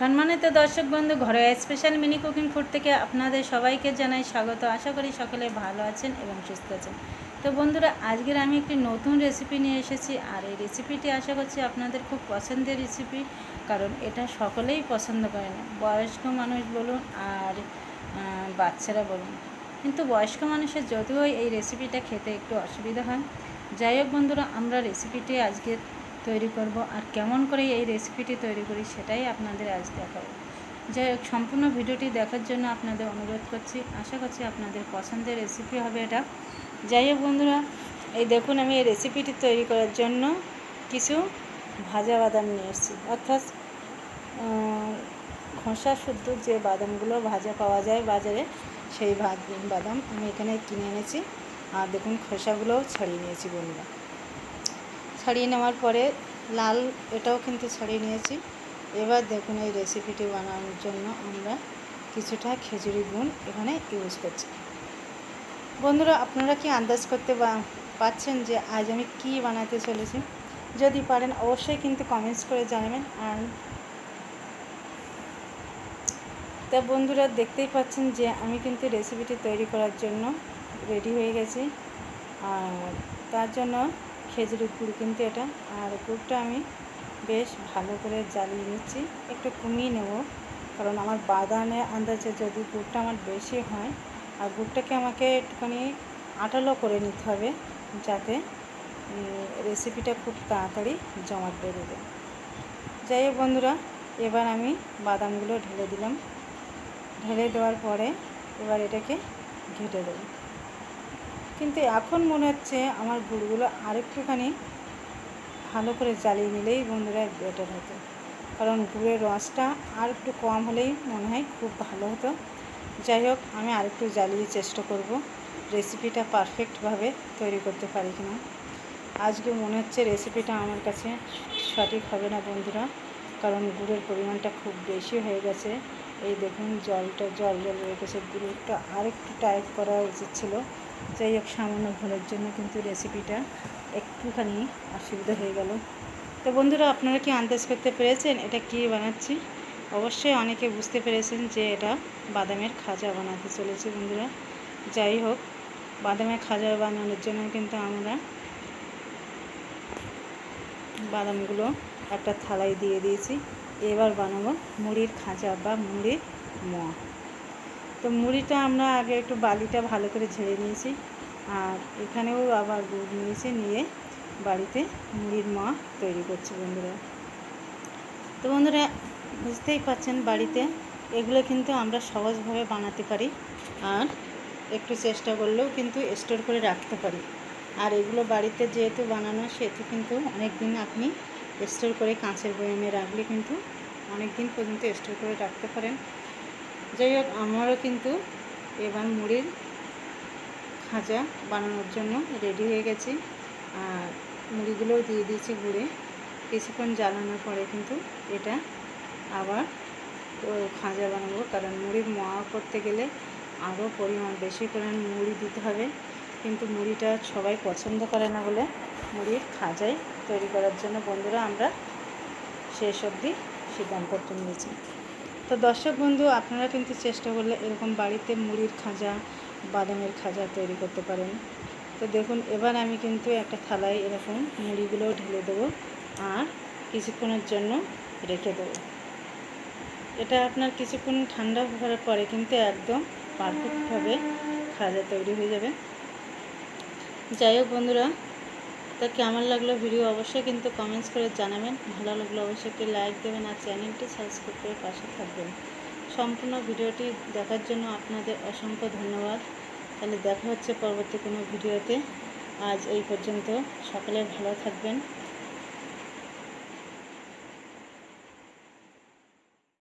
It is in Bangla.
সম্মানিত দর্শক বন্ধু ঘরে স্পেশাল মিনি কুকিং ফুড থেকে আপনাদের সবাইকে জানাই স্বাগত। আশা করি সকলে ভালো আছেন এবং সুস্থ আছেন। তো বন্ধুরা, আজকের আমি একটি নতুন রেসিপি নিয়ে এসেছি। আর এই রেসিপিটি আশা করছি আপনাদের খুব পছন্দের রেসিপি কারণ এটা সকলেই পছন্দ করে না। বয়স্ক মানুষ বলুন আর বাচ্চারা বলুন। কিন্তু বয়স্ক মানুষের যদিও এই রেসিপিটা খেতে একটু অসুবিধা হয়। যাই হোক বন্ধুরা, আমরা রেসিপিটি আজকে তৈরি করব আর কেমন করে এই রেসিপিটি তৈরি করি সেটাই আপনাদের আজ দেখাবো। যাই হোক, সম্পূর্ণ ভিডিওটি দেখার জন্য আপনাদের অনুরোধ করছি। আশা করছি আপনাদের পছন্দের রেসিপি হবে এটা। যাই হোক বন্ধুরা, এই দেখুন আমি এই রেসিপিটি তৈরি করার জন্য কিছু ভাজা বাদাম নিয়ে এসেছি। অর্থাৎ খোসা শুদ্ধ যে বাদামগুলো ভাজা পাওয়া যায় বাজারে, সেই বাদাম আমি এখানে কিনে এনেছি। আর দেখুন খোসাগুলোও ছাড়িয়ে নিয়েছি বন্ধুরা। ছাড়িয়ে নেওয়ার পরে লাল এটাও কিন্তু ছাড়িয়ে নিয়েছি। এবার দেখুন এই রেসিপিটি বানানোর জন্য আমরা কিছুটা খেজুরি গুড় এখানে ইউজ করছি। বন্ধুরা, আপনারা কি আন্দাজ করতে পা- পারছেন যে আজ আমি কি বানাতে চলেছি? যদি পারেন অবশ্যই কিন্তু কমেন্টস করে জানাবেন। আর তা বন্ধুরা, দেখতেই পাচ্ছেন যে আমি কিন্তু রেসিপিটি তৈরি করার জন্য রেডি হয়ে গেছি। আর তার জন্য খেজুরের গুড় কিন্তু এটা। আর গুড়টা আমি বেশ ভালো করে জ্বালিয়ে নিচ্ছি। একটু কমিয়ে নেব, কারণ আমার বাদামে আন্দাজে যদি গুড়টা আমার বেশি হয়, আর গুড়টাকে আমাকে একটুখানি আটালো করে নিতে হবে, যাতে রেসিপিটা খুব তাড়াতাড়ি জমা জমাট বেরোবে যাই হোক বন্ধুরা, এবার আমি বাদামগুলো ঢেলে দিলাম। ঢেলে দেওয়ার পরে এবার এটাকে ঘেটে দেবো। কিন্তু এখন মনে হচ্ছে আমার গুড়গুলো আরেকটুখানি ভালো করে জ্বালিয়ে নিলেই বন্ধুরা বেটার হতো। কারণ গুড়ের রসটা আর একটু কম হলেই মনে হয় খুব ভালো হতো। যাই হোক, আমি আরেকটু জ্বালিয়ে চেষ্টা করব। রেসিপিটা পারফেক্টভাবে তৈরি করতে পারি কিনা। আজকে মনে হচ্ছে রেসিপিটা আমার কাছে সঠিক হবে না বন্ধুরা। কারণ গুড়ের পরিমাণটা খুব বেশি হয়ে গেছে। এই দেখুন, জলটা, জল জল গেছে। গুড়টা আরেকটু টাইট করা উচিত ছিল। যাই হোক, সামান্য ভুলের জন্য কিন্তু রেসিপিটা একটুখানি অসুবিধা হয়ে গেল। তো বন্ধুরা, আপনারা কি আন্দাজ করতে পেরেছেন এটা কি বানাচ্ছি? অবশ্যই অনেকে বুঝতে পেরেছেন যে এটা বাদামের খাজা বানাতে চলেছে বন্ধুরা। যাই হোক, বাদামের খাজা বানানোর জন্য কিন্তু আমরা বাদামগুলো একটা থালায় দিয়ে দিয়েছি। এবার বানাবো মুড়ির খাঁচা বা মুড়ির মোয়া। তো মুড়িটা আমরা আগে একটু বালিটা ভালো করে ঝেড়ে নিয়েছি আর এখানেও আবার গুড় নিয়েছি নিয়ে বাড়িতে মুড়ির মোয়া তৈরি করছি বন্ধুরা। তো বন্ধুরা, বুঝতেই পাচ্ছেন বাড়িতে এগুলো কিন্তু আমরা সহজভাবে বানাতে পারি আর একটু চেষ্টা করলেও কিন্তু স্টোর করে রাখতে পারি। আর এগুলো বাড়িতে যেহেতু বানানো সেহেতু কিন্তু অনেক দিন আপনি স্টোর করে কাঁচের বয়ামে রাখলে কিন্তু অনেক দিন পর্যন্ত স্টোর করে রাখতে পারেন। যাই হোক, আমারও কিন্তু এবার মুড়ির খাজা বানানোর জন্য রেডি হয়ে গেছি। আর মুড়িগুলোও দিয়ে দিয়েছি গুঁড়ে। কিছুক্ষণ জ্বালানোর পরে কিন্তু এটা আবার খাজা বানাবো। কারণ মুড়ির মোয়া করতে গেলে আরও পরিমাণ বেশি পরিমাণ মুড়ি দিতে হবে। কিন্তু মুড়িটা সবাই পছন্দ করে না বলে মুড়ির খাজাই তৈরি করার জন্য বন্ধুরা আমরা শেষ অবধি সিদ্ধান্তটা নিয়েছি। তো দর্শক বন্ধু, আপনারা কিন্তু চেষ্টা করলে এরকম বাড়িতে মুড়ির খাজা, বাদামের খাজা তৈরি করতে পারেন। তো দেখুন, এবার আমি কিন্তু একটা থালায় এরকম মুড়িগুলো ঢেলে দেবো আর কিছুক্ষণের জন্য রেখে দেবো। এটা আপনার কিছুক্ষণ ঠান্ডা হওয়ার পরে কিন্তু একদম পারফেক্টভাবে খাজা তৈরি হয়ে যাবে। যাই হোক বন্ধুরা তা কেমন লাগল ভিডিও অবশ্যই কিন্তু কমেন্টস করে জানাবেন। ভালো লাগল অবশ্যই একটি লাইক দেবেন আর চ্যানেলটি সাবস্ক্রাইব করে পাশে থাকবেন। সম্পূর্ণ ভিডিওটি দেখার জন্য আপনাদের অসংখ্য ধন্যবাদ। তাহলে দেখা হচ্ছে পরবর্তী কোনো ভিডিওতে। আজ এই পর্যন্ত। সকলে ভালো থাকবেন।